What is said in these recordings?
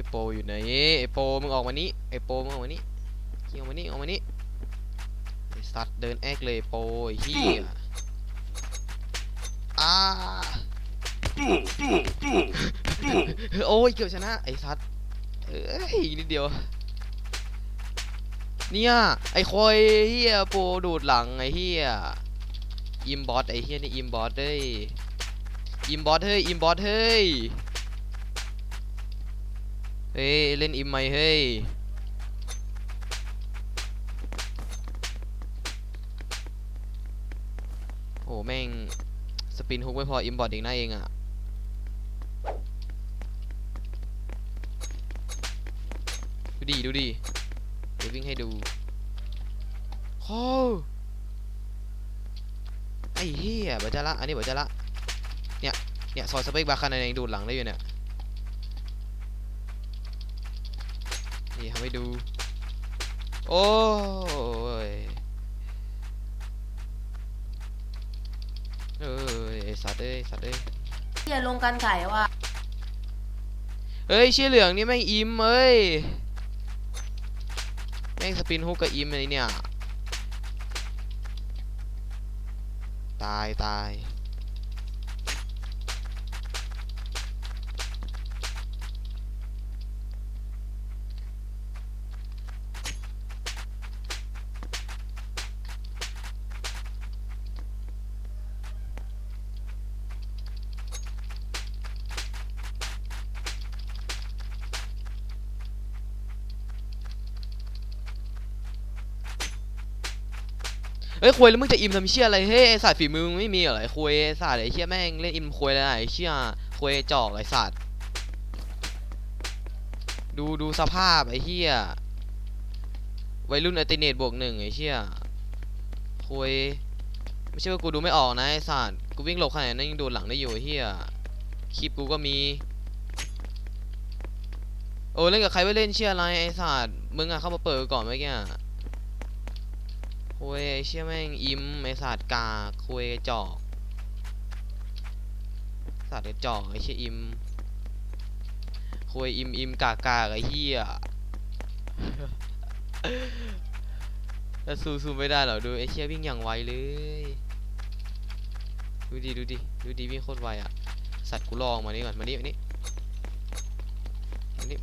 ชื่อโปอยู่ไหนไอโปมึงออกมานี้ไอโปมึงออกมานี้เฮียออกมานี้ออกมานี้ไอสัตว์เดินแอกเลยโปไอ้เฮียอ้าโอ้ยเกือบชนะไอสัตว์เอ้ยนิดเดียวเนี่ยไอคอยเฮียโปดูดหลังไอเฮียอิมบอสไอเฮียนี่อิมบอสเฮ้ยอิมบอสเฮ้ยอิมบอสเฮ้ย เฮ้ย เล่นอิมไหมเฮ้ย โอ้แม่ง สปินฮุกไม่พอ อิมบอสอีกนะเองอะดูดิ ดูดิ เดี๋ยววิ่งให้ดูโอ้ไอ้เหี้ยบัจจาระอันนี้บัจจาระเนี่ย เนี่ยซอยสเปกบาคานายังดูดหลังได้อยู่เนี่ย นี่ทำให้ดู โอ้ยเอ้ยไอ้สัตว์เอ้ยสัตว์เอ้ยอย่าลงกันไก่ว่าเอ้ยเชี่ยเหลืองนี่แม่งอิมเอ้ยแม่งสปินฮุกกับอิมเลยเนี่ย ตายตาย เอ้ยควยแล้วมึงจะอิมทำเชี่ยอะไรเฮ้ยไอสัตว์ฝีมือมึงไม่มีเหรอไอควยไอสัตว์ไอเชี่ยแม่งเล่นอิมควยเลยนะไอเชี่ยควยจอกไอสัตว์ดูดูสภาพไอเชี่ยวัยรุ่นอัลติเนตบวกหนึ่งไอเชี่ยควยไม่ใช่ว่ากูดูไม่ออกนะไอสัตว์กูวิ่งหลบขนาดนั้นยังโดนหลังได้อยู่ไอเชี่ยคลิปกูก็มีโอ้เล่นกับใครไม่เล่นเชี่ยอะไรไอสัตว์มึงอะเข้ามาเปิดก่อนเมื่อกี้ คุยไอเชี่ยแม่งอิมไอสัตว์กาคุยจอกสัตว์จอกไอเชี่ยอิมคุยอิมอิมกากาไอเฮียแล้วสู้สู้ไม่ได้หรอดูไอเชี่ยวิ่งอย่างไวเลยดูดิดูดิดูดิวิ่งโคตรไวอะสัตว์กูลองมานี่ก่อนมานี่มานี่มานี่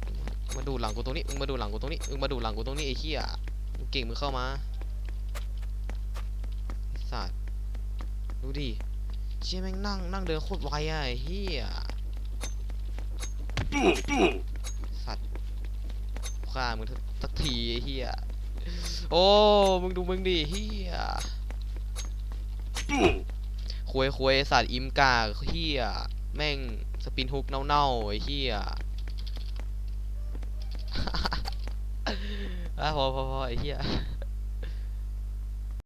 มาดูหลังกูตรงนี้มึงมาดูหลังกูตรงนี้มึงมาดูหลังกูตรงนี้ไอเชี่ยเก่งมึงเข้ามา สัตว์ดูดิเชี่ยแม่งนั่งนั่งเดินโคตรไวอะเฮียสัตว์ฆ่ามึงสักทีเฮียโอ้มึงดูมึงดิเฮียควยควยสัตว์อิมกาเฮียแม่งสปินฮุกเน่าๆไอ้เฮียอะพอพอพอไอ้เฮีย